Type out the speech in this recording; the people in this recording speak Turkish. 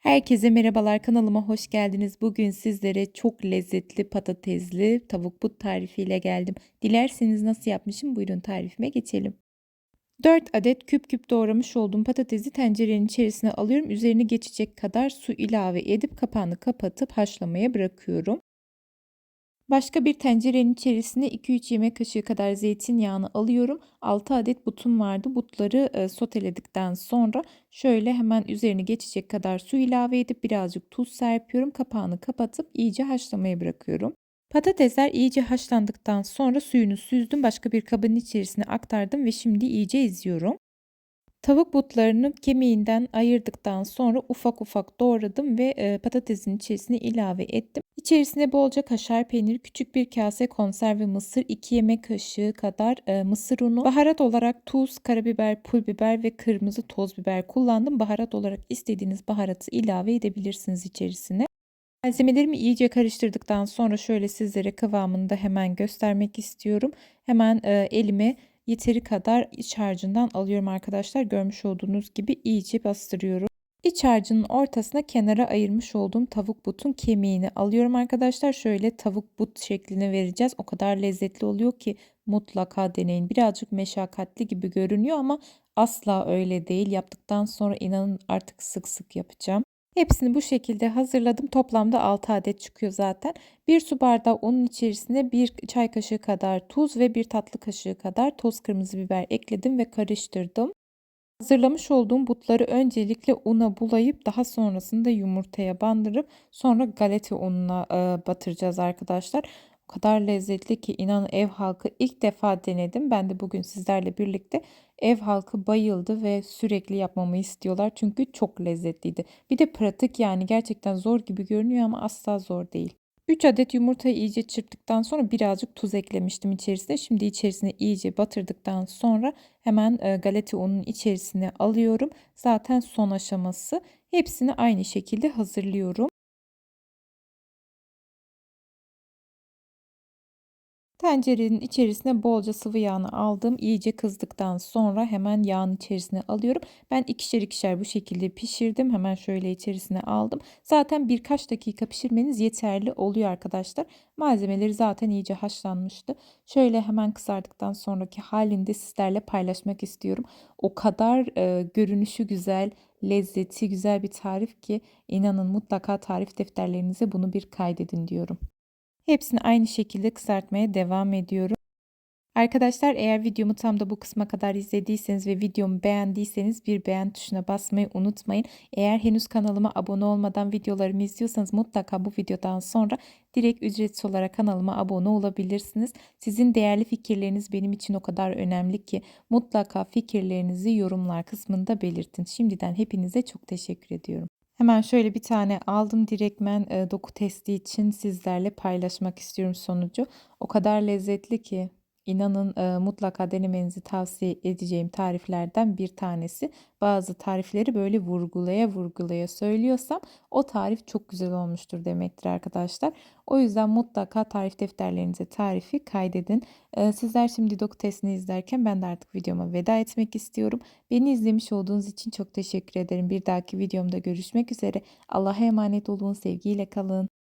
Herkese merhabalar kanalıma hoş geldiniz. Bugün sizlere çok lezzetli patatesli tavuk but tarifiyle geldim. Dilerseniz nasıl yapmışım buyurun tarifime geçelim. 4 adet küp küp doğramış olduğum patatesi tencerenin içerisine alıyorum. Üzerine geçecek kadar su ilave edip kapağını kapatıp haşlamaya bırakıyorum. Başka bir tencerenin içerisine 2-3 yemek kaşığı kadar zeytinyağını alıyorum. 6 adet butum vardı. Butları e, soteledikten sonra şöyle hemen üzerine geçecek kadar su ilave edip birazcık tuz serpiyorum. Kapağını kapatıp iyice haşlamaya bırakıyorum. Patatesler iyice haşlandıktan sonra suyunu süzdüm. Başka bir kabın içerisine aktardım ve şimdi iyice eziyorum. Tavuk butlarını kemiğinden ayırdıktan sonra ufak ufak doğradım ve e, patatesin içerisine ilave ettim. İçerisine bolca kaşar peynir, küçük bir kase konserve mısır, 2 yemek kaşığı kadar e, mısır unu, baharat olarak tuz, karabiber, pul biber ve kırmızı toz biber kullandım. Baharat olarak istediğiniz baharatı ilave edebilirsiniz içerisine. Malzemelerimi iyice karıştırdıktan sonra şöyle sizlere kıvamını da hemen göstermek istiyorum. Hemen e, elime yeteri kadar iç harcından alıyorum arkadaşlar. Görmüş olduğunuz gibi iyice bastırıyorum. İç harcının ortasına kenara ayırmış olduğum tavuk butun kemiğini alıyorum arkadaşlar. Şöyle tavuk but şeklini vereceğiz. O kadar lezzetli oluyor ki mutlaka deneyin. Birazcık meşakkatli gibi görünüyor ama asla öyle değil. Yaptıktan sonra inanın artık sık sık yapacağım. Hepsini bu şekilde hazırladım. Toplamda 6 adet çıkıyor zaten. 1 su bardağı unun içerisine 1 çay kaşığı kadar tuz ve 1 tatlı kaşığı kadar toz kırmızı biber ekledim ve karıştırdım. Hazırlamış olduğum butları öncelikle una bulayıp daha sonrasında yumurtaya bandırıp sonra galeta ununa batıracağız arkadaşlar. Kadar lezzetli ki inanın ev halkı ilk defa denedim. Ben de bugün sizlerle birlikte ev halkı bayıldı ve sürekli yapmamı istiyorlar. Çünkü çok lezzetliydi. Bir de pratik yani gerçekten zor gibi görünüyor ama asla zor değil. 3 adet yumurtayı iyice çırptıktan sonra birazcık tuz eklemiştim içerisine. Şimdi içerisine iyice batırdıktan sonra hemen e, galeta unun içerisine alıyorum. Zaten son aşaması. Hepsini aynı şekilde hazırlıyorum. Tencerenin içerisine bolca sıvı yağını aldım. İyice kızdıktan sonra hemen yağın içerisine alıyorum. Ben ikişer ikişer bu şekilde pişirdim. Hemen şöyle içerisine aldım. Zaten birkaç dakika pişirmeniz yeterli oluyor arkadaşlar. Malzemeleri zaten iyice haşlanmıştı. Şöyle hemen kızardıktan sonraki halinde sizlerle paylaşmak istiyorum. O kadar e, görünüşü güzel, lezzeti güzel bir tarif ki inanın mutlaka tarif defterlerinize bunu bir kaydedin diyorum. Hepsini aynı şekilde kızartmaya devam ediyorum. Arkadaşlar eğer videomu tam da bu kısma kadar izlediyseniz ve videomu beğendiyseniz bir beğen tuşuna basmayı unutmayın. Eğer henüz kanalıma abone olmadan videolarımı izliyorsanız mutlaka bu videodan sonra direkt ücretsiz olarak kanalıma abone olabilirsiniz. Sizin değerli fikirleriniz benim için o kadar önemli ki mutlaka fikirlerinizi yorumlar kısmında belirtin. Şimdiden hepinize çok teşekkür ediyorum. Hemen şöyle bir tane aldım direktmen e, doku testi için sizlerle paylaşmak istiyorum sonucu. O kadar lezzetli ki İnanın e, mutlaka denemenizi tavsiye edeceğim tariflerden bir tanesi. Bazı tarifleri böyle vurgulaya vurgulaya söylüyorsam o tarif çok güzel olmuştur demektir arkadaşlar. O yüzden mutlaka tarif defterlerinize tarifi kaydedin. E, sizler şimdi doku testini izlerken ben de artık videoma veda etmek istiyorum. Beni izlemiş olduğunuz için çok teşekkür ederim. Bir dahaki videomda görüşmek üzere. Allah'a emanet olun. Sevgiyle kalın.